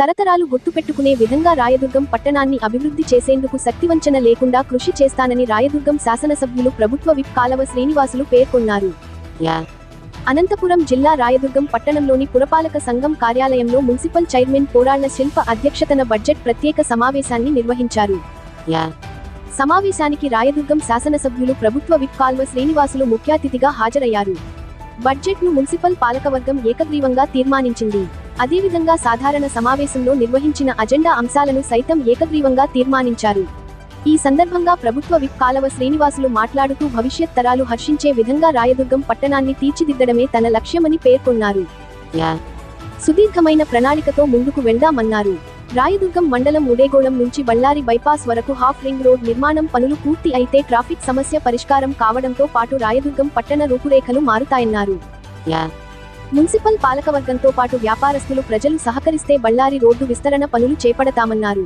తరతరాలు గుర్తుపెట్టుకునే విధంగా రాయదుర్గం పట్టణాన్ని అభివృద్ధి చేసేందుకు శక్తివంచన లేకుండా కృషి చేస్తానని రాయదుర్గం శాసనసభ్యులు ప్రభుత్వ విప్ కాలవ శ్రీనివాసులు పేర్కొన్నారు. అనంతపురం జిల్లా రాయదుర్గం పట్టణంలోని పురపాలక సంఘం కార్యాలయంలో మున్సిపల్ చైర్మన్ పోరాళ్ళ శిల్ప అధ్యక్షతన బడ్జెట్ ప్రత్యేక సమావేశాన్ని నిర్వహించారు. సమావేశానికి రాయదుర్గం శాసనసభ్యులు ప్రభుత్వ విప్ కాల్వ శ్రీనివాసులు ముఖ్య అతిథిగా హాజరయ్యారు. బడ్జెట్ను మున్సిపల్ పాలకవర్గం ఏకగ్రీవంగా తీర్మానించింది. అదేవిధంగా సాధారణ సమావేశంలో నిర్వహించిన అజెండా అంశాలను సైతం ఏకగ్రీవంగా తీర్మానించారు. ఈ సందర్భంగా ప్రభుత్వ విప్ కాలవ శ్రీనివాసులు మాట్లాడుతూ భవిష్యత్ తరాలు హర్షించే విధంగా రాయదుర్గం పట్టణాన్ని తీర్చిదిద్దడమే తన లక్ష్యమని పేర్కొన్నారు. సుదీర్ఘమైన ప్రణాళికతో ముందుకు వెళ్దామన్నారు. రాయదుర్గం మండలం ఉడేగోళం నుంచి బళ్ళారి బైపాస్ వరకు హాఫ్ రింగ్ రోడ్ నిర్మాణం పనులు పూర్తి అయితే ట్రాఫిక్ సమస్య పరిష్కారం కావడంతో పాటు రాయదుర్గం పట్టణ రూపురేఖలు మారుతాయన్నారు. మున్సిపల్ పాలకవర్గంతో పాటు వ్యాపారస్తులు ప్రజలు సహకరిస్తే బళ్ళారి రోడ్డు విస్తరణ పనులు చేపడతామన్నారు.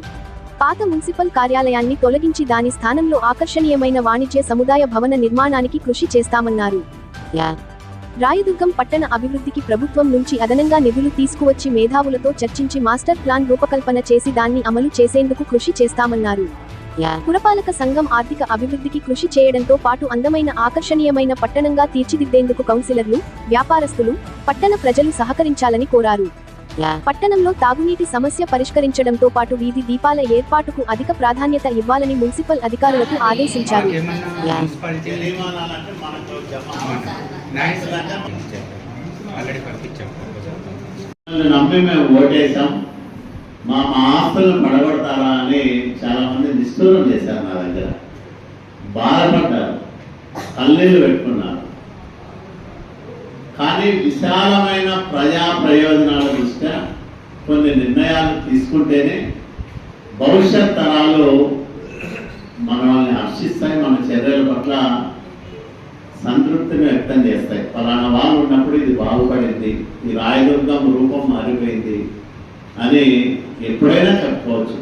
పాత మున్సిపల్ కార్యాలయాన్ని తొలగించి దాని స్థానంలో ఆకర్షణీయమైన వాణిజ్య సముదాయ భవన నిర్మాణానికి కృషి చేస్తామన్నారు. రాయదుర్గం పట్టణ అభివృద్ధికి ప్రభుత్వం నుంచి అదనంగా నిధులు తీసుకువచ్చి మేధావులతో చర్చించి మాస్టర్ ప్లాన్ రూపకల్పన చేసి దాన్ని అమలు చేసేందుకు కృషి చేస్తామన్నారు. పురపాలక సంఘం ఆర్థిక అభివృద్ధికి కృషి చేయడంతో పాటు అందమైన ఆకర్షణీయమైన పట్టణంగా తీర్చిదిద్దేందుకు కౌన్సిలర్లు వ్యాపారస్తులు పట్టణ ప్రజలు సహకరించాలని కోరారు. పట్టణంలో తాగునీటి సమస్య పరిష్కరించడంతో పాటు వీధి దీపాల ఏర్పాటుకు అధిక ప్రాధాన్యత ఇవ్వాలని మున్సిపల్ అధికారులకు ఆదేశించారు. ఆల్రెడీ పంపించాం. నమ్మి మేము ఓటేసాం మా మా ఆస్తులను పడగొడతారా అని చాలా మంది నిష్ఠూరం చేశారు నా దగ్గర. బాధపడ్డారు. కన్నీళ్ళు పెట్టుకున్నారు. కానీ విశాలమైన ప్రజా ప్రయోజనాల దృష్ట్యా కొన్ని నిర్ణయాలు తీసుకుంటేనే భవిష్యత్ తరాలు మనల్ని హర్షిస్తాయి మన చర్యల పట్ల సంతృప్తిని వ్యక్తం చేస్తాయి. ఫలానా వాళ్ళు ఉన్నప్పుడు ఇది బాగుపడింది ఈ రాయదుర్గం రూపం మారిపోయింది అని ఎప్పుడైనా చెప్పుకోవచ్చు.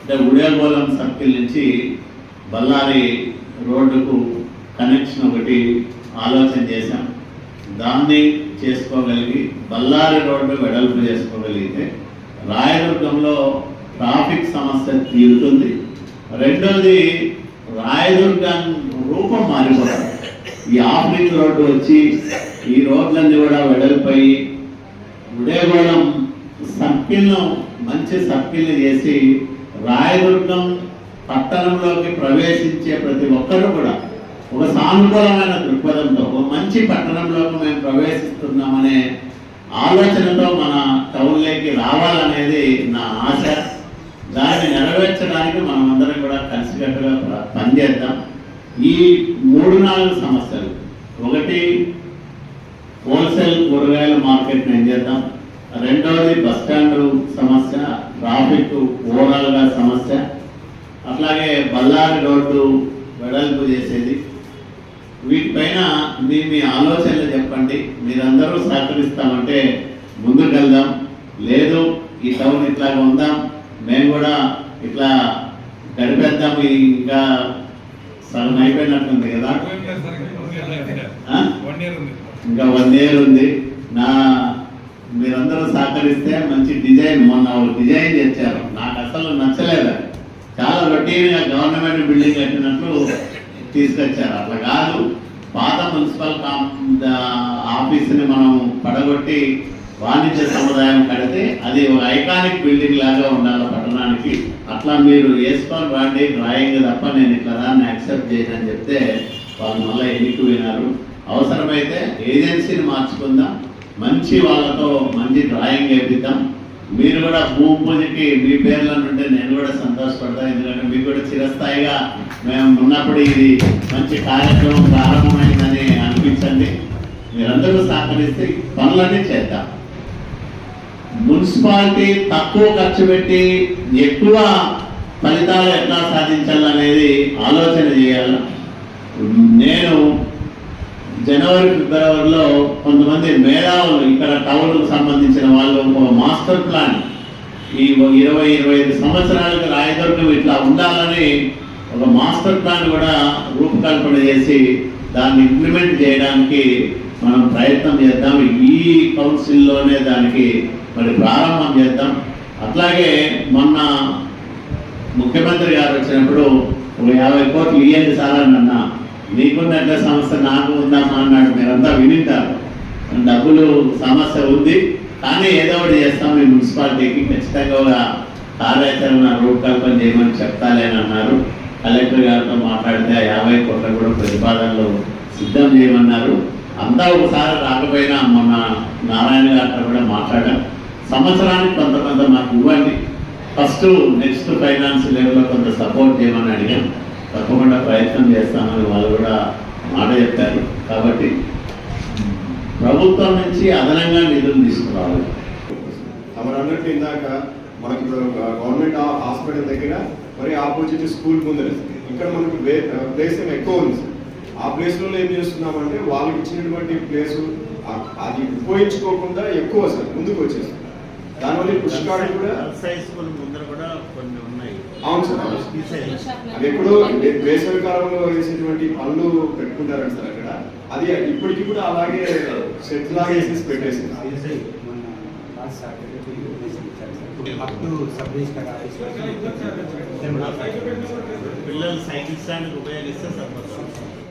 అంటే ఉడేగోళం సర్కిల్ నుంచి బళ్ళారి రోడ్డుకు కనెక్షన్ ఒకటి ఆలోచన చేశాం. దాన్ని చేసుకోగలిగి బళ్ళారి రోడ్డు వెడల్పు చేసుకోగలిగితే రాయదుర్గంలో ట్రాఫిక్ సమస్య తీరుతుంది. రెండోది రాయదుర్గం రూపం మారిపోతుంది. ఈ ఆఫ్రిక్ రోడ్డు వచ్చి ఈ రోడ్లన్నీ కూడా వెడల్పోయి ఉడేగూడెం సర్కిల్ను మంచి సర్కిల్ని చేసి రాయదుర్గం పట్టణంలోకి ప్రవేశించే ప్రతి ఒక్కరు కూడా ఒక సానుకూలమైన దృక్పథంతో ఒక మంచి పట్టణంలోకి మేము ప్రవేశిస్తున్నామనే ఆలోచనతో మన టౌన్లోకి రావాలనేది నా ఆశ. దాన్ని నెరవేర్చడానికి మనం అందరం కూడా కలిసికట్టుగా పనిచేద్దాం. ఈ మూడు నాలుగు సమస్యలు. ఒకటి హోల్సేల్ కూరగాయల మార్కెట్ ఏం చేద్దాం? రెండవది బస్ స్టాండ్ సమస్య ట్రాఫిక్ ఓవరాల్గా సమస్య. అట్లాగే బళ్ళారి రోడ్డు వెడల్పు చేసేది. వీటిపైన మీ మీ ఆలోచనలు చెప్పండి. మీరందరూ సహకరిస్తామంటే ముందుకెళ్దాం. లేదు ఈ టౌన్ ఇట్లాగా ఉందాం. మేము కూడా ఇట్లా గడిపేద్దాం. ఇంకా సగం అయిపోయినట్టుంది కదా. ఉంది ఇంకా వన్ ఇయర్ ఉంది. నా మీరందరూ సహకరిస్తే మంచి డిజైన్ మొన్న వాళ్ళు డిజైన్ తెచ్చారు నాకు అసలు నచ్చలేదు చాలా రొటీన్గా గవర్నమెంట్ బిల్డింగ్ కట్టినట్లు తీసుకొచ్చారు. అట్లా కాదు. పాత మున్సిపల్ కాం- ఆఫీస్ని మనం పడగొట్టి వాణిజ్య సముదాయం కడితే అది ఒక ఐకానిక్ బిల్డింగ్ లాగా ఉండాలి పట్టణానికి. అట్లా మీరు వేసుకొని రాండి డ్రాయింగ్ తప్ప నేను ఇట్లా దాన్ని యాక్సెప్ట్ చేయనని చెప్తే వాళ్ళు మళ్ళీ ఎన్నికు వినారు? అవసరమైతే ఏజెన్సీని మార్చుకుందాం మంచి వాళ్ళతో మంచి డ్రాయింగ్ వేపిద్దాం. మీరు కూడా భూమి పూజకి మీ పేర్లను ఉంటే నేను కూడా సంతోషపడతాను ఎందుకంటే మీకు కూడా చిరస్థాయిగా మేము ఉన్నప్పుడు ఇది మంచి కార్యక్రమం ప్రారంభమైందని అనిపించండి. మీరందరూ సహకరిస్తే పనులన్నీ చేద్దాం. మున్సిపాలిటీ తక్కువ ఖర్చు పెట్టి ఎక్కువ ఫలితాలు ఎట్లా సాధించాలనేది ఆలోచన చేయాలి. నేను జనవరి ఫిబ్రవరిలో కొంతమంది మేధావులు ఇక్కడ టౌన్కు సంబంధించిన వాళ్ళు ఒక మాస్టర్ ప్లాన్ ఈ ఇరవై ఇరవై ఐదు సంవత్సరాలకు రాయదుర్గం ఇట్లా ఉండాలని ఒక మాస్టర్ ప్లాన్ కూడా రూపకల్పన చేసి దాన్ని ఇంప్లిమెంట్ చేయడానికి మనం ప్రయత్నం చేద్దాం. ఈ కౌన్సిల్లోనే దానికి మరి ప్రారంభం చేద్దాం. అట్లాగే మొన్న ముఖ్యమంత్రి గారు వచ్చినప్పుడు ఒక యాభై కోట్లు ఇయ్యండి సార్ అని అన్నా. నీకున్నట్ల సమస్య నాకు ఉందమ్మా అన్నాడు. మీరంతా వినింటారు. డబ్బులు సమస్య ఉంది. కానీ ఏదో ఒకటి చేస్తాం. మీ మున్సిపాలిటీకి ఖచ్చితంగా ఒక కార్యాచరణ రూపకల్పన చేయమని చెప్తాలేని అన్నారు. కలెక్టర్ గారితో మాట్లాడితే ఆ యాభై కోట్ల కూడా ప్రతిపాదనలు సిద్ధం చేయమన్నారు. అంతా ఒకసారి రాకపోయినా మొన్న నారాయణ గారితో కూడా మాట్లాడాం. సంవత్సరానికి కొంత కొంత మాకు ఇవ్వండి. ఫస్ట్ నెక్స్ట్ ఫైనాన్స్ లెవెల్లో కొంత సపోర్ట్ చేయమని అడిగాం. తప్పకుండా ప్రయత్నం చేస్తామని వాళ్ళు కూడా మాట చెప్పారు. కాబట్టి ప్రభుత్వం నుంచి అదనంగా నిధులు తీసుకురావాలి. తమరు అన్నట్టు ఇందాక మనకి గవర్నమెంట్ హాస్పిటల్ దగ్గర మరి ఆపోజిట్ స్కూల్ ముందర ఇక్కడ మనకు ప్లేస్ ఎక్కువ ఉంది. ఆ ప్లేస్లో ఏం చేస్తున్నామంటే వాళ్ళకి ఇచ్చినటువంటి ప్లేసు అది ఉపయోగించుకోకుండా ఎక్కువ సార్ ముందుకు వచ్చేస్తుంది దానివల్ల పుష్కాడు కూడా స్కూల్ ముందర కూడా కొన్ని ఉన్నాయి. అవును సార్. అది ఎప్పుడో వేసవి కాలంలో వేసేటువంటి పనులు పెట్టుకుంటారంట సార్ అక్కడ. అది ఇప్పటికి కూడా అలాగే సెట్ లాగా వేసేసి పెట్టేసింది పిల్లలు సైకిల్ స్టాండ్ ఉపయోగిస్తే సరిపోతుంది.